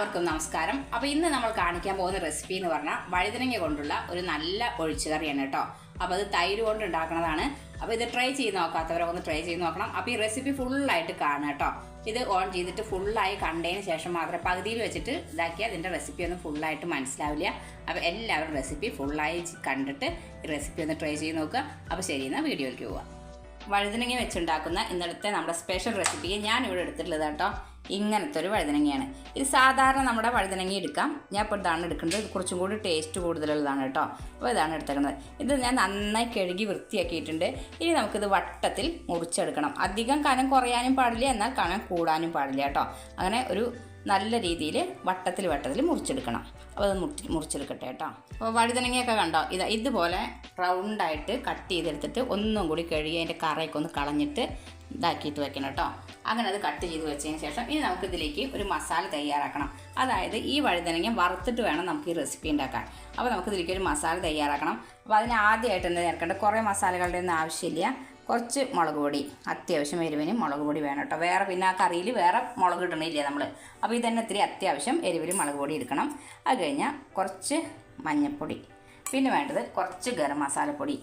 എല്ലാവർക്കും നമസ്കാരം. അപ്പോൾ ഇന്ന് നമ്മൾ കാണിക്കാൻ പോകുന്ന റെസിപ്പി എന്ന് പറഞ്ഞാൽ വഴുതനങ്ങ കൊണ്ടുള്ള ഒരു നല്ല ഒഴിച്ചുകറിയാണ് കേട്ടോ. അപ്പോൾ അത് തൈര് കൊണ്ട് ഉണ്ടാക്കുന്നതാണ്. അപ്പോൾ ഇത് ട്രൈ ചെയ്ത് നോക്കാത്തവരൊക്കെ ഒന്ന് ട്രൈ ചെയ്ത് നോക്കണം. അപ്പോൾ ഈ റെസിപ്പി ഫുള്ളായിട്ട് കാണുക കേട്ടോ. ഇത് ഓൺ ചെയ്തിട്ട് ഫുള്ളായി കണ്ടതിന് ശേഷം മാത്രമേ പകുതിയിൽ വെച്ചിട്ട് ഇതാക്കിയാൽ അതിന്റെ റെസിപ്പി ഒന്നും ഫുള്ളായിട്ട് മനസ്സിലാവില്ല. അപ്പോൾ എല്ലാവരും റെസിപ്പി ഫുള്ളായി കണ്ടിട്ട് ഈ റെസിപ്പി ഒന്ന് ട്രൈ ചെയ്ത് നോക്കുക. അപ്പോൾ ശരി എന്നാൽ വീഡിയോയിലേക്ക് പോവാം. വഴുതനങ്ങ വെച്ചുണ്ടാക്കുന്ന ഇന്നലത്തെ നമ്മുടെ സ്പെഷ്യൽ റെസിപ്പി ഞാൻ ഇവിടെ എടുത്തിട്ടുള്ളത് കേട്ടോ. ഇങ്ങനത്തെ ഒരു വഴുതനങ്ങയാണ്. ഇത് സാധാരണ നമ്മുടെ വഴുതനങ്ങ എടുക്കാം. ഞാൻ ഇപ്പോൾ ഇതാണ് എടുക്കുന്നത്. ഇത് കുറച്ചും കൂടി ടേസ്റ്റ് കൂടുതലുള്ളതാണ് കേട്ടോ. അപ്പോൾ ഇതാണ് എടുത്തേക്കുന്നത്. ഇത് ഞാൻ നന്നായി കഴുകി വൃത്തിയാക്കിയിട്ടുണ്ട്. ഇനി നമുക്കിത് വട്ടത്തിൽ മുറിച്ചെടുക്കണം. അധികം കനം കുറയാനും പാടില്ല എന്നാൽ കനം കൂടാനും പാടില്ല കേട്ടോ. അങ്ങനെ ഒരു നല്ല രീതിയിൽ വട്ടത്തിൽ വട്ടത്തിൽ മുറിച്ചെടുക്കണം. അപ്പോൾ അത് മുറി മുറിച്ചെടുക്കട്ടെ കേട്ടോ. അപ്പോൾ വഴുതനങ്ങയൊക്കെ കണ്ടോ? ഇത് ഇതുപോലെ റൗണ്ടായിട്ട് കട്ട് ചെയ്തെടുത്തിട്ട് ഒന്നും കൂടി കഴുകി അതിന്റെ കറയൊക്കെ ഒന്ന് കളഞ്ഞിട്ട് ഇതാക്കിയിട്ട് വെക്കണം കേട്ടോ. അങ്ങനെ അത് കട്ട് ചെയ്ത് വെച്ചതിന് ശേഷം ഇനി നമുക്ക് ഇതിലേക്ക് ഒരു മസാല തയ്യാറാക്കണം. അതായത് ഈ വഴുതനങ്ങ വറുത്തിട്ട് വേണം നമുക്ക് ഈ റെസിപ്പി ഉണ്ടാക്കാൻ. അപ്പോൾ നമുക്ക് ഇതിലേക്ക് ഒരു മസാല തയ്യാറാക്കണം. അപ്പോൾ അതിന് ആദ്യമായിട്ട് എന്താ ചേർക്കേണ്ടത്? കുറേ മസാലകളുടെ ഒന്നും ആവശ്യമില്ല. കുറച്ച് മുളക് പൊടി. അത്യാവശ്യം എരിവിന് മുളക് പൊടി വേണം കേട്ടോ. വേറെ പിന്നെ ആ കറിയിൽ വേറെ മുളക് ഇടണില്ലേ നമ്മൾ അപ്പോൾ ഇതന്നെ ഇത്തിരി അത്യാവശ്യം എരിവിൽ മുളക് പൊടി എടുക്കണം. അത് കഴിഞ്ഞാൽ കുറച്ച് മഞ്ഞൾപ്പൊടി പിന്നെ വേണ്ടത് കുറച്ച് ഗരം മസാലപ്പൊടി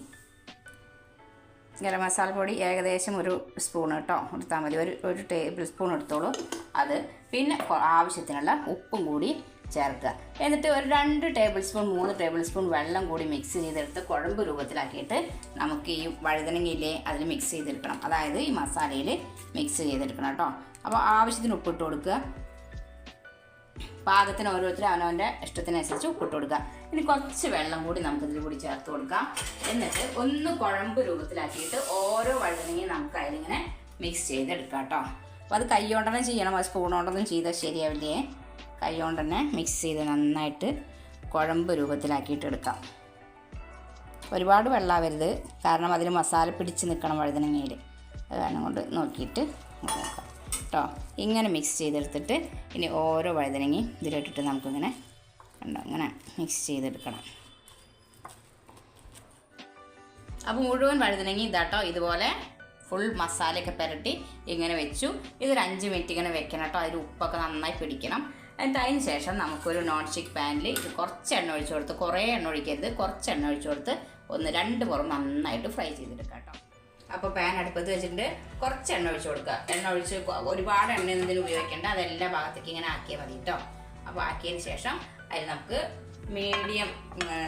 ഗരം മസാലപ്പൊടി ഏകദേശം ഒരു സ്പൂൺ കേട്ടോ എടുത്താൽ മതി. ഒരു ഒരു ടേബിൾ സ്പൂൺ എടുത്തോളൂ. അത് പിന്നെ ആവശ്യത്തിനുള്ള ഉപ്പും കൂടി ചേർക്കുക. എന്നിട്ട് ഒരു രണ്ട് ടേബിൾ സ്പൂൺ മൂന്ന് ടേബിൾ സ്പൂൺ വെള്ളം കൂടി മിക്സ് ചെയ്തെടുത്ത് കുഴമ്പ് രൂപത്തിലാക്കിയിട്ട് നമുക്ക് ഈ വഴുതനങ്ങയിലെ അതിൽ മിക്സ് ചെയ്തെടുക്കണം. അതായത് ഈ മസാലയിൽ മിക്സ് ചെയ്തെടുക്കണം കേട്ടോ. അപ്പോൾ ആവശ്യത്തിന് ഉപ്പിട്ട് കൊടുക്കുക. പാകത്തിന് ഓരോരുത്തർ അവനവന്റെ ഇഷ്ടത്തിനനുസരിച്ച് ഉപ്പിട്ട് കൊടുക്കുക. ഇനി കുറച്ച് വെള്ളം കൂടി നമുക്ക് ഇതിൽ കൂടി ചേർത്ത് കൊടുക്കാം. എന്നിട്ട് ഒന്ന് കുഴമ്പ് രൂപത്തിലാക്കിയിട്ട് ഓരോ വഴുതനങ്ങയും നമുക്ക് അതിലിങ്ങനെ മിക്സ് ചെയ്തെടുക്കാം കേട്ടോ. അപ്പോൾ അത് കൈ കൊണ്ടൊന്നും ചെയ്യണം സ്പൂൺ കൊണ്ടൊന്നും ചെയ്താൽ ശരിയാവില്ലേ? കൈ കൊണ്ട് തന്നെ മിക്സ് ചെയ്ത് നന്നായിട്ട് കുഴമ്പ് രൂപത്തിലാക്കിയിട്ട് എടുക്കാം ഒരുപാട് വെള്ളമാവരുത് കാരണം അതിൽ മസാല പിടിച്ച് നിൽക്കണം വഴുതനങ്ങയിൽ അത് കൊണ്ട് നോക്കിയിട്ട് നോക്കാം. കേട്ടോ ഇങ്ങനെ മിക്സ് ചെയ്തെടുത്തിട്ട് ഇനി ഓരോ വഴുതനങ്ങയും ഇതിലിട്ടിട്ട് നമുക്കിങ്ങനെ കണ്ടോ? ഇങ്ങനെ മിക്സ് ചെയ്തെടുക്കണം. അപ്പോൾ മുഴുവൻ വഴുതനങ്ങി ഇതാട്ടോ ഇതുപോലെ ഫുൾ മസാലയൊക്കെ പുരട്ടി ഇങ്ങനെ വെച്ചു. ഇതൊരു അഞ്ച് മിനിറ്റ് ഇങ്ങനെ വെക്കണം കേട്ടോ അതിൽ ഉപ്പൊക്കെ നന്നായി പിടിക്കണം. എന്നിട്ട് അതിന് ശേഷം നമുക്കൊരു നോൺ സ്റ്റിക്ക് പാനിൽ ഇത് കുറച്ച് എണ്ണ ഒഴിച്ചു കൊടുത്ത് കുറേ എണ്ണ ഒഴിക്കരുത് കുറച്ച് എണ്ണ ഒഴിച്ചു കൊടുത്ത് ഒന്ന് രണ്ട് പുറം നന്നായിട്ട് ഫ്രൈ ചെയ്തെടുക്കാം കേട്ടോ. അപ്പോൾ പാൻ അടുപ്പത്ത് വെച്ചിട്ട് കുറച്ച് എണ്ണ ഒഴിച്ചു കൊടുക്കുക. എണ്ണ ഒഴിച്ച് ഒരുപാട് എണ്ണ ഇതിന് ഉപയോഗിക്കേണ്ട. അതെല്ലാ ഭാഗത്തേക്ക് ഇങ്ങനെ ആക്കിയാൽ മതി കേട്ടോ. അപ്പോൾ ആക്കിയതിന് ശേഷം അതിൽ നമുക്ക് മീഡിയം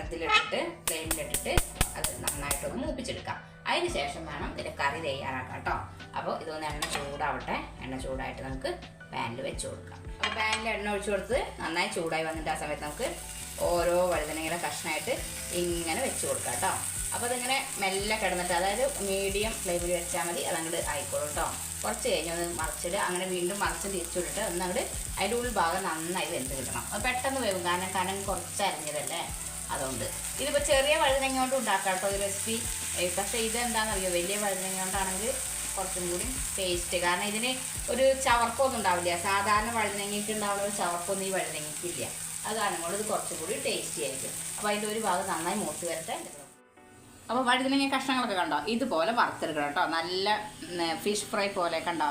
ഇതിലിട്ടിട്ട് ഫ്ലെയിമിലിട്ടിട്ട് അത് നന്നായിട്ടൊന്ന് മൂപ്പിച്ചെടുക്കാം. അതിന് ശേഷം വേണം ഇതിന്റെ കറി തയ്യാറാക്കാം കേട്ടോ. അപ്പോൾ ഇതൊന്ന് എണ്ണ ചൂടാവട്ടെ. എണ്ണ ചൂടായിട്ട് നമുക്ക് പാനിൽ വെച്ച് കൊടുക്കാം അപ്പോൾ പാനിൽ എണ്ണ ഒഴിച്ച് കൊടുത്ത് നന്നായി ചൂടായി വന്നിട്ട് ആ സമയത്ത് നമുക്ക് ഓരോ വഴുതനങ്ങയുടെ കഷ്ണമായിട്ട് ഇങ്ങനെ വെച്ച് കൊടുക്കാം കേട്ടോ. അപ്പോൾ അതിങ്ങനെ മെല്ലെ കിടന്നിട്ട് അതായത് മീഡിയം ഫ്ലെയിമിൽ വെച്ചാൽ മതി അതങ്ങോട്ട് ആയിക്കോളും കേട്ടോ. കുറച്ച് കഴിഞ്ഞ് ഒന്ന് മറിച്ചിട്ട് അങ്ങനെ വീണ്ടും മറിച്ച് തിരിച്ചുവിട്ടിട്ട് ഒന്ന് അങ്ങോട്ട് അതിന്റെ ഉൾഭാഗം നന്നായി വെന്ത് കിട്ടണം. അത് പെട്ടെന്ന് വേവും കാരണം കനം കുറച്ച് അരിഞ്ഞതല്ലേ? അതുകൊണ്ട്. ഇതിപ്പോൾ ചെറിയ വഴുതനങ്ങ കൊണ്ട് ഉണ്ടാക്കാം കേട്ടോ ഈ റെസിപ്പി പക്ഷേ ഇതെന്താണെന്നറിയോ? വലിയ വഴുതനങ്ങ കൊണ്ടാണെങ്കിൽ കുറച്ചും കൂടി ടേസ്റ്റ് കാരണം ഇതിന് ഒരു ചവർക്കൊന്നും ഉണ്ടാവില്ല. സാധാരണ വഴുതനങ്ങയ്ക്ക് ഉണ്ടാവുന്ന ഒരു ചവർക്കൊന്നും ഈ വഴുതനങ്ങയ്ക്കില്ല. അത് കാരണം കൊണ്ട് ഇത് കുറച്ചും കൂടി ടേസ്റ്റി ആയിരിക്കും അപ്പോൾ അതിന്റെ ഒരു ഭാഗം നന്നായി മൂത്ത് വരട്ടെ. അപ്പോൾ വഴുതനങ്ങ കഷ്ണങ്ങളൊക്കെ കണ്ടോ? ഇതുപോലെ വറുത്തെടുക്കണം കേട്ടോ. നല്ല ഫിഷ് ഫ്രൈ പോലെ കണ്ടോ?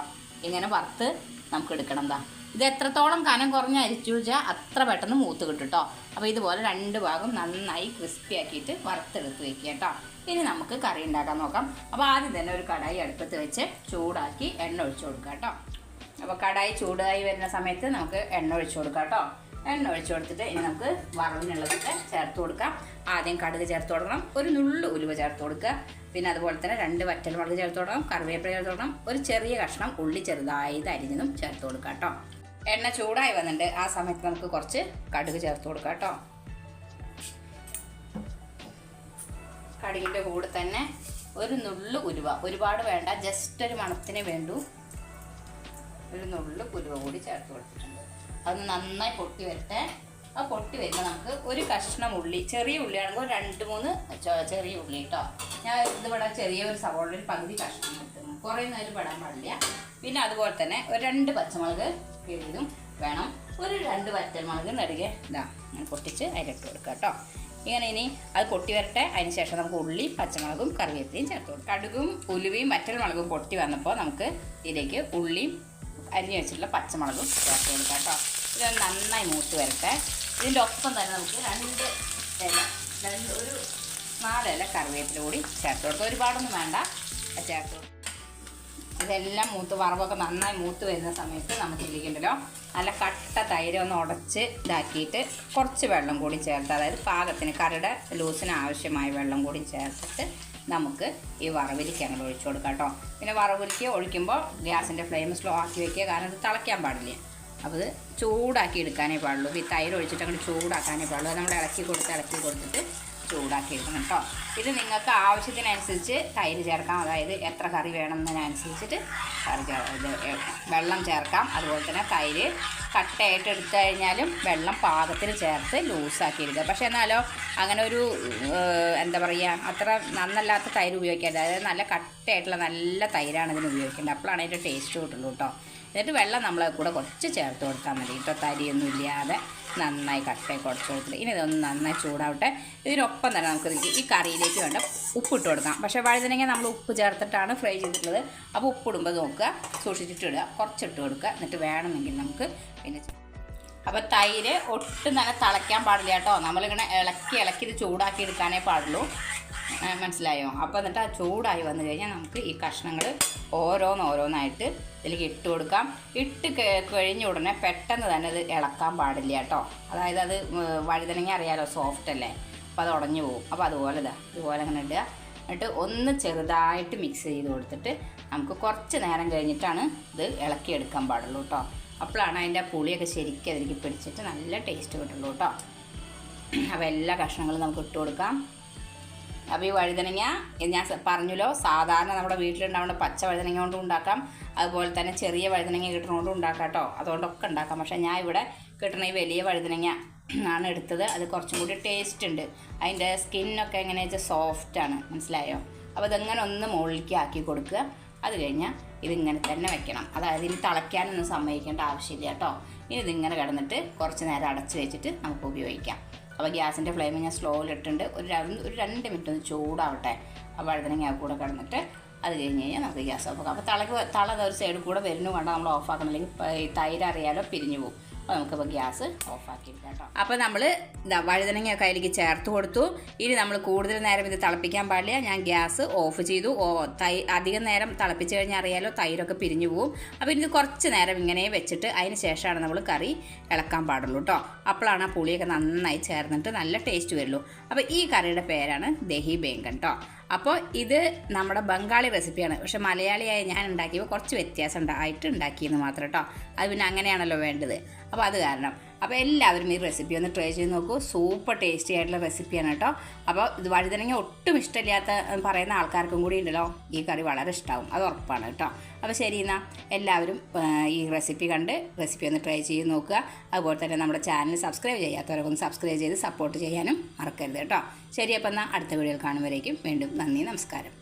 ഇങ്ങനെ വറുത്ത് നമുക്ക് എടുക്കണം എന്താ ഇത് എത്രത്തോളം കനം കുറഞ്ഞ അരിച്ചു വെച്ചാൽ അത്ര പെട്ടെന്ന് മൂത്ത് കിട്ടും കേട്ടോ അപ്പോൾ ഇതുപോലെ രണ്ട് ഭാഗം നന്നായി ക്രിസ്പി ആക്കിയിട്ട് വറുത്തെടുത്ത് വെക്കുക കേട്ടോ ഇനി നമുക്ക് കറി ഉണ്ടാക്കാൻ നോക്കാം. അപ്പോൾ ആദ്യം തന്നെ ഒരു കടായി അടുപ്പത്ത് വെച്ച് ചൂടാക്കി എണ്ണ ഒഴിച്ചു കൊടുക്കാം കേട്ടോ. അപ്പോൾ കടായി ചൂടായി വരുന്ന സമയത്ത് നമുക്ക് എണ്ണ ഒഴിച്ചു കൊടുക്കാം കേട്ടോ. എണ്ണ ഒഴിച്ചു കൊടുത്തിട്ട് ഇനി നമുക്ക് വറവിനുള്ളതൊക്കെ ചേർത്ത് കൊടുക്കാം. ആദ്യം കടുക് ചേർത്ത് കൊടുക്കണം. ഒരു നുള്ളു ഉലുവ ചേർത്ത് കൊടുക്കുക. പിന്നെ അതുപോലെ തന്നെ രണ്ട് വറ്റൽ മുളക് ചേർത്ത് കൊടുക്കണം. കറിവേപ്പില ചേർത്ത് കൊടുക്കണം. ഒരു ചെറിയ കഷ്ണം ഉള്ളി ചെറുതായത് അരിഞ്ഞതും ചേർത്ത് കൊടുക്കാം കേട്ടോ. എണ്ണ ചൂടായി വന്നിട്ടുണ്ട്. ആ സമയത്ത് നമുക്ക് കുറച്ച് കടുക് ചേർത്ത് കൊടുക്കാം കേട്ടോ. കടുകിന്റെ കൂടെ തന്നെ ഒരു നുള്ളു ഉലുവ. ഒരുപാട് വേണ്ട ജസ്റ്റ് ഒരു മണത്തിന് വേണ്ടു. ഒരു നുള്ളു കുരുവ കൂടി ചേർത്ത് കൊടുത്തിട്ടുണ്ട്. അത് നന്നായി പൊട്ടി വരട്ടെ. ആ പൊട്ടി വരുമ്പോൾ നമുക്ക് ഒരു കഷ്ണം ഉള്ളി ചെറിയ ഉള്ളിയാണെങ്കിൽ ഒരു രണ്ട് മൂന്ന് ചെറിയ ഉള്ളി കേട്ടോ ഞാൻ ഇതിവിടെ ചെറിയ ഒരു സവോളയിൽ പകുതി കഷ്ണം കിട്ടുന്നു കുറേ നേരം പെടാൻ പാടില്ല. പിന്നെ അതുപോലെ തന്നെ ഒരു രണ്ട് പച്ചമുളക് കീറിയതും വേണം. ഒരു രണ്ട് വറ്റൽമുളക് നെടുകെ ഇതാ പൊട്ടിച്ച് അതിലിട്ട് കൊടുക്കാം കേട്ടോ ഇങ്ങനെ ഇനി അത് പൊട്ടി വരട്ടെ. അതിന് ശേഷം നമുക്ക് ഉള്ളി പച്ചമുളകും കറിവേപ്പിലയും ചേർത്ത് കൊടുക്കാം. കടുകും ഉലുവയും വറ്റൽമുളകും പൊട്ടി വന്നപ്പോൾ നമുക്ക് ഇതിലേക്ക് ഉള്ളിയും അരിഞ്ഞ് വെച്ചിട്ടുള്ള പച്ചമുളകും ചേർത്ത് കൊടുക്കാം കേട്ടോ. ഇത് നന്നായി മൂത്ത് വരട്ടെ. ഇതിന്റെ ഒപ്പം തന്നെ നമുക്ക് രണ്ട് ഇല രണ്ട് ഒരു നാലില കറിവേപ്പില കൂടി ചേർത്ത് കൊടുക്കുക ഒരുപാടൊന്നും വേണ്ട. ചേർത്ത് കൊടുക്കുക ഇതെല്ലാം മൂത്ത് വറവൊക്കെ നന്നായി മൂത്ത് വരുന്ന സമയത്ത് നമുക്ക് ഇരിക്കണ്ടല്ലോ നല്ല കട്ട തൈര് ഒന്ന് ഉടച്ച് ഇതാക്കിയിട്ട് കുറച്ച് വെള്ളം കൂടി ചേർത്ത് അതായത് പാകത്തിന് കറിയുടെ ലൂസിന് ആവശ്യമായ വെള്ളം കൂടി ചേർത്തിട്ട് നമുക്ക് ഈ വറവിലേക്ക് അങ്ങോട്ട് ഒഴിച്ചു കൊടുക്കാം കേട്ടോ. പിന്നെ വറവിലേക്ക് ഒഴിക്കുമ്പോൾ ഗ്യാസിന്റെ ഫ്ലെയിം സ്ലോ ആക്കി വെക്കുക കാരണം ഇത് തിളയ്ക്കാൻ പാടില്ല. അപ്പോൾ ഇത് ചൂടാക്കി എടുക്കാനേ പാടുള്ളൂ. ഈ തൈര് ഒഴിച്ചിട്ട് അങ്ങോട്ട് ചൂടാക്കാനേ പാടുള്ളൂ. അത് നമ്മൾ ഇളക്കി കൊടുത്ത് ഇളക്കി കൊടുത്തിട്ട് ചൂടാക്കി എടുക്കണം കേട്ടോ. ഇത് നിങ്ങൾക്ക് ആവശ്യത്തിനനുസരിച്ച് തൈര് ചേർക്കാം. അതായത് എത്ര കറി വേണമെന്നതിനനുസരിച്ചിട്ട് കറി ചേർക്കാം വെള്ളം ചേർക്കാം. അതുപോലെ തന്നെ തൈര് കട്ടയായിട്ട് എടുത്തു കഴിഞ്ഞാലും വെള്ളം പാകത്തിൽ ചേർത്ത് ലൂസാക്കി എടുക്കുക പക്ഷേ എന്നാലോ അങ്ങനെ ഒരു എന്താ പറയുക അത്ര നന്നല്ലാത്ത തൈര് ഉപയോഗിക്കേണ്ടത് അതായത് നല്ല കട്ടയായിട്ടുള്ള നല്ല തൈരാണ് ഇതിന് ഉപയോഗിക്കേണ്ടത്. അപ്പോഴാണ് അതിന്റെ ടേസ്റ്റ് കിട്ടുള്ളൂ കേട്ടോ. എന്നിട്ട് വെള്ളം നമ്മളെ കൂടെ കുറച്ച് ചേർത്ത് കൊടുത്താൽ മതി. കേട്ടോ തരിയൊന്നും ഇല്ലാതെ നന്നായി കട്ടയൊക്കെ കുറച്ച് കൊടുത്തിട്ട് ഇനി ഇതൊന്ന് നന്നായി ചൂടാവട്ടെ. ഇതിനൊപ്പം തന്നെ നമുക്ക് ഈ കറിയിലേക്ക് വേണ്ട ഉപ്പിട്ട് കൊടുക്കാം. പക്ഷേ വഴുതനങ്ങ നമ്മൾ ഉപ്പ് ചേർത്തിട്ടാണ് ഫ്രൈ ചെയ്തിട്ടുള്ളത്. അപ്പോൾ ഉപ്പിടുമ്പോൾ നോക്കുക സൂക്ഷിച്ചിട്ട് ഇടുക കുറച്ചിട്ട് കൊടുക്കുക. എന്നിട്ട് വേണമെങ്കിൽ നമുക്ക് പിന്നെ അപ്പോൾ തൈര് ഒട്ടും തന്നെ തിളയ്ക്കാൻ പാടില്ല കേട്ടോ. നമ്മളിങ്ങനെ ഇളക്കി ഇളക്കി ഇത് ചൂടാക്കി എടുക്കാനേ പാടുള്ളൂ. മനസ്സിലായോ? അപ്പോൾ എന്നിട്ട് ആ ചൂടായി വന്നു കഴിഞ്ഞാൽ നമുക്ക് ഈ കഷ്ണങ്ങൾ ഓരോന്നോരോന്നായിട്ട് ഇതിലേക്ക് ഇട്ട് കൊടുക്കാം. ഇട്ട് കഴി- കഴിഞ്ഞ ഉടനെ പെട്ടെന്ന് തന്നെ ഇത് ഇളക്കാൻ പാടില്ല കേട്ടോ. അതായത് അത് വഴുതനങ്ങ അറിയാലോ സോഫ്റ്റ് അല്ലേ? അപ്പോൾ അത് ഉടഞ്ഞു പോകും. അപ്പോൾ അതുപോലെ ഇതാ ഇതുപോലെ അങ്ങനെ ഇടുക. എന്നിട്ട് ഒന്ന് ചെറുതായിട്ട് മിക്സ് ചെയ്ത് കൊടുത്തിട്ട് നമുക്ക് കുറച്ച് നേരം കഴിഞ്ഞിട്ടാണ് ഇത് ഇളക്കിയെടുക്കാൻ പാടുള്ളൂ കേട്ടോ. അപ്പോഴാണ് അതിന്റെ പുളിയൊക്കെ ശരിക്കും അതിലേക്ക് പിടിച്ചിട്ട് നല്ല ടേസ്റ്റ് കിട്ടുള്ളൂ കേട്ടോ. അപ്പോൾ എല്ലാ കഷ്ണങ്ങളും നമുക്ക് ഇട്ട് കൊടുക്കാം. അപ്പോൾ ഈ വഴുതനങ്ങ ഞാൻ പറഞ്ഞല്ലോ സാധാരണ നമ്മുടെ വീട്ടിലുണ്ടാവുന്ന പച്ച വഴുതനങ്ങ കൊണ്ടും ഉണ്ടാക്കാം. അതുപോലെ തന്നെ ചെറിയ വഴുതനങ്ങ കിട്ടുന്നതുകൊണ്ടും ഉണ്ടാക്കാം കേട്ടോ അതുകൊണ്ടൊക്കെ ഉണ്ടാക്കാം. പക്ഷേ ഞാൻ ഇവിടെ കിട്ടുന്ന ഈ വലിയ വഴുതനങ്ങ ആണ് എടുത്തത്. അത് കുറച്ചും കൂടി ടേസ്റ്റ് ഉണ്ട്. അതിന്റെ സ്കിന്നൊക്കെ എങ്ങനെ വെച്ചാൽ സോഫ്റ്റാണ് മനസ്സിലായോ? അപ്പോൾ ഇതെങ്ങനെ ഒന്ന് മുകളിലേക്ക് ആക്കി കൊടുക്കുക. അത് കഴിഞ്ഞാൽ ഇതിങ്ങനെ തന്നെ വെക്കണം. അതായത് ഇനി തിളയ്ക്കാനൊന്നും സമ്മതിക്കേണ്ട ആവശ്യമില്ല കേട്ടോ. ഇനി ഇതിങ്ങനെ കിടന്നിട്ട് കുറച്ച് നേരം അടച്ച് വെച്ചിട്ട് നമുക്ക് ഉപയോഗിക്കാം. അപ്പോൾ ഗ്യാസിന്റെ ഫ്ലെയിം ഞാൻ സ്ലോയിലിട്ടുണ്ട് ഒരു ഒരു രണ്ട് മിനിറ്റ് ഒന്ന് ചൂടാവട്ടെ. ആ വഴുതനങ്ങ കൂടെ കിടന്നിട്ട് അത് കഴിഞ്ഞ് കഴിഞ്ഞാൽ നമുക്ക് ഗ്യാസ് ഓഫ് ആക്കാം. അപ്പോൾ തളക്ക് തള ഒരു സൈഡിൽ കൂടെ വരുന്നു കണ്ടാൽ നമ്മൾ ഓഫ് ആക്കണം. തൈര് അറിയാലോ പിരിഞ്ഞു പോകും. അപ്പോൾ നമുക്കിപ്പോൾ ഗ്യാസ് ഓഫാക്കി കേട്ടോ. അപ്പോൾ നമ്മൾ ഇതാ വഴുതനങ്ങയൊക്കെ അതിലേക്ക് ചേർത്ത് കൊടുത്തു. ഇനി നമ്മൾ കൂടുതൽ നേരം ഇത് തിളപ്പിക്കാൻ പാടില്ല. ഞാൻ ഗ്യാസ് ഓഫ് ചെയ്തു. ഓ തൈ അധികം നേരം തിളപ്പിച്ച് കഴിഞ്ഞാൽ അറിയാലോ തൈരൊക്കെ പിരിഞ്ഞു പോവും. അപ്പോൾ ഇത് കുറച്ച് നേരം ഇങ്ങനെ വെച്ചിട്ട് അതിന് ശേഷമാണ് നമ്മൾ കറി ഇളക്കാൻ പാടുള്ളൂ കേട്ടോ അപ്പോഴാണ് ആ പുളിയൊക്കെ നന്നായി ചേർന്നിട്ട് നല്ല ടേസ്റ്റ് വരുള്ളൂ. അപ്പോൾ ഈ കറിയുടെ പേരാണ് ദഹി ബേങ്കൻ കേട്ടോ അപ്പോൾ ഇത് നമ്മുടെ ബംഗാളി റെസിപ്പിയാണ്. പക്ഷെ മലയാളിയായ ഞാൻ ഉണ്ടാക്കിയപ്പോൾ കുറച്ച് വ്യത്യാസം ഉണ്ടായിട്ട് ഉണ്ടാക്കിയെന്ന് മാത്രം കേട്ടോ അത് പിന്നെ അങ്ങനെയാണല്ലോ വേണ്ടത്. അപ്പോൾ അത് കാരണം. അപ്പോൾ എല്ലാവരും ഈ റെസിപ്പി ഒന്ന് ട്രൈ ചെയ്ത് നോക്കൂ. സൂപ്പർ ടേസ്റ്റി ആയിട്ടുള്ള റെസിപ്പിയാണ് കേട്ടോ. അപ്പോൾ ഇത് വഴുതനങ്ങ ഒട്ടും ഇഷ്ടമില്ലാത്ത പറയുന്ന ആൾക്കാർക്കും കൂടി ഉണ്ടല്ലോ. ഈ കറി വളരെ ഇഷ്ടമാവും അത് ഉറപ്പാണ് കേട്ടോ. അപ്പോൾ ശരി എന്നാൽ എല്ലാവരും ഈ റെസിപ്പി കണ്ട് റെസിപ്പി ഒന്ന് ട്രൈ ചെയ്ത് നോക്കുക. അതുപോലെ തന്നെ നമ്മുടെ ചാനൽ സബ്സ്ക്രൈബ് ചെയ്യാത്തവരൊക്കെ ഒന്ന് സബ്സ്ക്രൈബ് ചെയ്ത് സപ്പോർട്ട് ചെയ്യാനും മറക്കരുത് കേട്ടോ. ശരി അപ്പോൾ എന്നാൽ അടുത്ത വീഡിയോയിൽ കാണുമ്പോഴേക്കും വീണ്ടും നന്ദി നമസ്കാരം.